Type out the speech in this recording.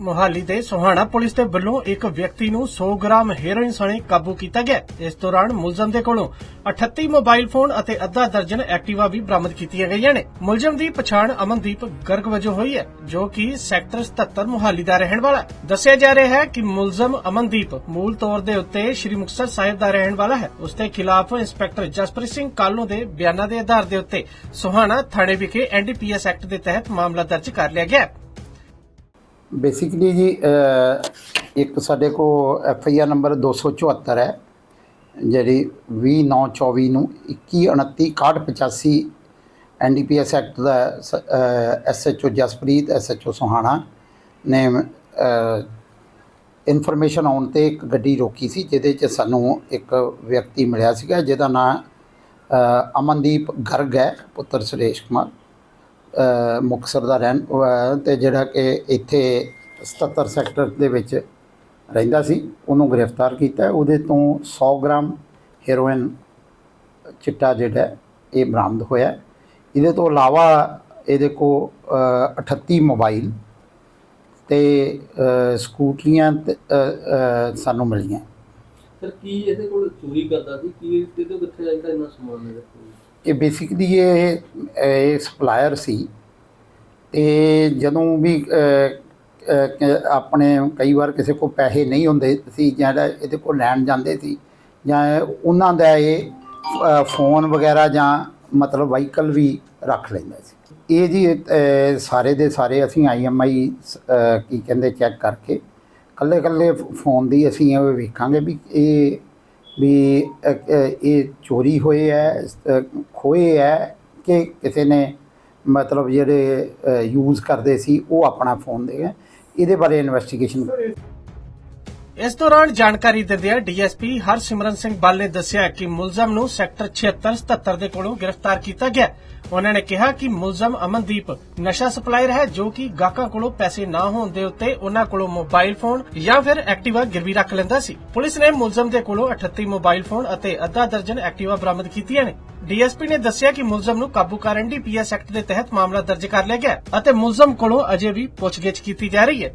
ਮੋਹਾਲੀ ਦੇ ਸੋਹਾਣਾ ਪੁਲਿਸ ਦੇ ਵੱਲੋਂ ਇੱਕ ਵਿਅਕਤੀ ਨੂੰ 100 ਗ੍ਰਾਮ ਹੈਰੋਇਨ ਸਣੇ ਕਾਬੂ ਕੀਤਾ ਗਿਆ। ਇਸ ਦੌਰਾਨ ਮੁਲਜ਼ਮ ਦੇ ਕੋਲੋਂ 38 ਮੋਬਾਈਲ ਫੋਨ ਅਤੇ ਅੱਧਾ ਦਰਜਨ ਐਕਟਿਵਾ ਵੀ ਬਰਾਮਦ ਕੀਤੀਆਂ ਗਈਆਂ ਨੇ। ਮੁਲਜ਼ਮ ਦੀ ਪਛਾਣ ਅਮਨਦੀਪ ਗਰਗ ਵਜੋਂ ਹੋਈ ਹੈ, ਜੋ ਕਿ ਸੈਕਟਰ 77 ਮੋਹਾਲੀ ਦਾ ਰਹਿਣ ਵਾਲਾ ਦੱਸਿਆ ਜਾ ਰਿਹਾ ਹੈ ਕਿ ਮੁਲਜ਼ਮ ਅਮਨਦੀਪ ਮੂਲ ਤੌਰ ਦੇ ਉੱਤੇ ਸ੍ਰੀ ਮੁਕਤਸਰ ਸਾਹਿਬ ਦਾ ਰਹਿਣ ਵਾਲਾ ਹੈ। ਉਸ ਦੇ ਖਿਲਾਫ ਇੰਸਪੈਕਟਰ ਜਸਪ੍ਰੀਤ ਸਿੰਘ ਕਾਲੂ ਦੇ ਬਿਆਨਾਂ ਦੇ ਆਧਾਰ ਦੇ ਉੱਤੇ ਸੋਹਾਣਾ ਥਾਣੇ ਵਿਖੇ ਐਨਡੀਪੀਐਸ ਐਕਟ ਦੇ ਤਹਿਤ ਮਾਮਲਾ ਦਰਜ ਕਰ ਲਿਆ ਗਿਆ ਹੈ। ਬੇਸਿਕਲੀ ਜੀ ਇੱਕ ਸਾਡੇ ਕੋ ਐਫ ਆਈ ਆਰ ਨੰਬਰ 274 ਹੈ, ਜਿਹੜੀ 2924 ਨੂੰ 2129 ਐਨਡੀਪੀਐਸ ਐਕਟ ਦਾ ਐਸਐਚਓ ਜਸਪ੍ਰੀਤ ਐਸਐਚਓ ਸੋਹਾਣਾ ਨੇ ਇਨਫੋਰਮੇਸ਼ਨ ਆਉਣ ਤੇ ਇੱਕ ਗੱਡੀ ਰੋਕੀ ਸੀ, ਜਿਹਦੇ 'ਚ ਸਾਨੂੰ ਇੱਕ ਵਿਅਕਤੀ ਮਿਲਿਆ ਸੀਗਾ, ਜਿਹਦਾ ਨਾਮ ਅਮਨਦੀਪ ਗਰਗ ਹੈ, ਪੁੱਤਰ ਸੁਰੇਸ਼ ਕੁਮਾਰ। ਅ, ਮੁਕਤਸਰ ਦਾ ਰਹਿਣ ਅ, ਤੇ ਜਿਹੜਾ ਕਿ ਇੱਥੇ 77 ਸੈਕਟਰ ਦੇ ਵਿੱਚ ਰਹਿੰਦਾ ਸੀ ਉਹਨੂੰ ਗ੍ਰਿਫਤਾਰ ਕੀਤਾ। ਉਹਦੇ ਤੋਂ 100 ਗ੍ਰਾਮ ਹੈਰੋਇਨ ਚਿੱਟਾ ਜਿਹੜਾ ਇਹ ਬਰਾਮਦ ਹੋਇਆ। ਇਹਦੇ ਤੋਂ ਇਲਾਵਾ ਇਹਦੇ ਕੋ ਅ, 38 ਮੋਬਾਈਲ ਤੇ ਸਕੂਟਰੀਆਂ ਸਾਨੂੰ ਮਿਲੀਆਂ। ਸਰ ਕੀ ਇਹਦੇ ਕੋਲ ਚੋਰੀ ਕਰਦਾ ਸੀ? ਕੀ ਤੇ ਤੋਂ ਕਿੱਥੇ ਜਾਂਦਾ ਇੰਨਾ ਸਮਾਨ ਇਹਦੇ ਕੋਲ ਇਹ ਬੇਸਿਕਲੀ ਇਹ ਇਹ ਸਪਲਾਇਰ ਸੀ। ਤੇ ਜਦੋਂ ਵੀ ਆਪਣੇ ਕਈ ਵਾਰ ਕਿਸੇ ਕੋਲ ਪੈਸੇ ਨਹੀਂ ਹੁੰਦੇ ਸੀ ਜਿਹੜਾ ਇਹਦੇ ਕੋਲ ਲੈਣ ਜਾਂਦੇ ਸੀ ਜਾਂ ਉਹਨਾਂ ਦਾ ਇਹ ਫੋਨ ਵਗੈਰਾ ਜਾਂ ਮਤਲਬ ਵਹੀਕਲ ਵੀ ਰੱਖ ਲੈਂਦਾ ਸੀ। ਇਹ ਜੀ ਸਾਰੇ ਦੇ ਸਾਰੇ ਅਸੀਂ ਆਈਐਮਆਈ ਕੀ ਕਹਿੰਦੇ ਚੈੱਕ ਕਰਕੇ ਕੱਲੇ ਕੱਲੇ ਫੋਨ ਦੀ ਅਸੀਂ ਇਹ ਵੇਖਾਂਗੇ ਵੀ ਇਹ ਵੀ ਇਹ ਚੋਰੀ ਹੋਏ ਹੈ ਅ, ਖੋਏ ਹੈ ਕਿ ਕਿਸੇ ਨੇ ਮਤਲਬ ਜਿਹੜੇ ਯੂਜ਼ ਕਰਦੇ ਸੀ ਉਹ ਆਪਣਾ ਫੋਨ ਦੇ ਗਏ। ਇਹਦੇ ਬਾਰੇ ਇਨਵੈਸਟੀਗੇਸ਼ਨ ਇਸ ਦੌਰਾਨ ਜਾਣਕਾਰੀ ਦਿੰਦਿਆਂ ਡੀਐਸਪੀ ਹਰਸਿਮਰਨ ਸਿੰਘ ਬੱਲ ਨੇ ਦੱਸਿਆ ਕਿ ਮੁਲਜ਼ਮ ਨੂੰ ਸੈਕਟਰ 76 77 ਦੇ ਕੋਲੋਂ ਗ੍ਰਿਫਤਾਰ ਕੀਤਾ ਗਿਆ। ਉਹਨਾਂ ਨੇ ਕਿਹਾ ਕਿ ਮੁਲਜ਼ਮ ਅਮਨਦੀਪ ਨਸ਼ਾ ਸਪਲਾਇਰ ਹੈ, ਜੋ ਕਿ ਗਾਹਕਾਂ ਕੋਲੋਂ ਪੈਸੇ ਨਾ ਹੋਣ ਦੇ ਉੱਤੇ ਉਹਨਾਂ ਕੋਲੋਂ ਮੋਬਾਈਲ ਫੋਨ ਜਾਂ ਫਿਰ ਐਕਟਿਵਾ ਗਿਰਵੀ ਰੱਖ ਲੈਂਦਾ ਸੀ। ਪੁਲਿਸ ਨੇ ਮੁਲਜ਼ਮ ਦੇ ਕੋਲੋਂ 38 ਮੋਬਾਈਲ ਫੋਨ ਅਤੇ ਅੱਧਾ ਦਰਜਨ ਐਕਟਿਵਾ ਬਰਾਮਦ ਕੀਤੀਆਂ ਨੇ। ਡੀਐਸਪੀ ਨੇ ਦੱਸਿਆ ਕਿ ਮੁਲਜ਼ਮ ਨੂੰ ਕਾਬੂ ਕਰਨ ਦੀ ਪੀਐਸ ਐਕਟ ਦੇ ਤਹਿਤ ਮਾਮਲਾ ਦਰਜ ਕਰ ਲਿਆ ਗਿਆ ਅਤੇ ਮੁਲਜ਼ਮ ਕੋਲੋਂ ਅਜੇ ਵੀ ਪੁੱਛਗਿੱਛ ਕੀਤੀ ਜਾ ਰਹੀ ਹੈ।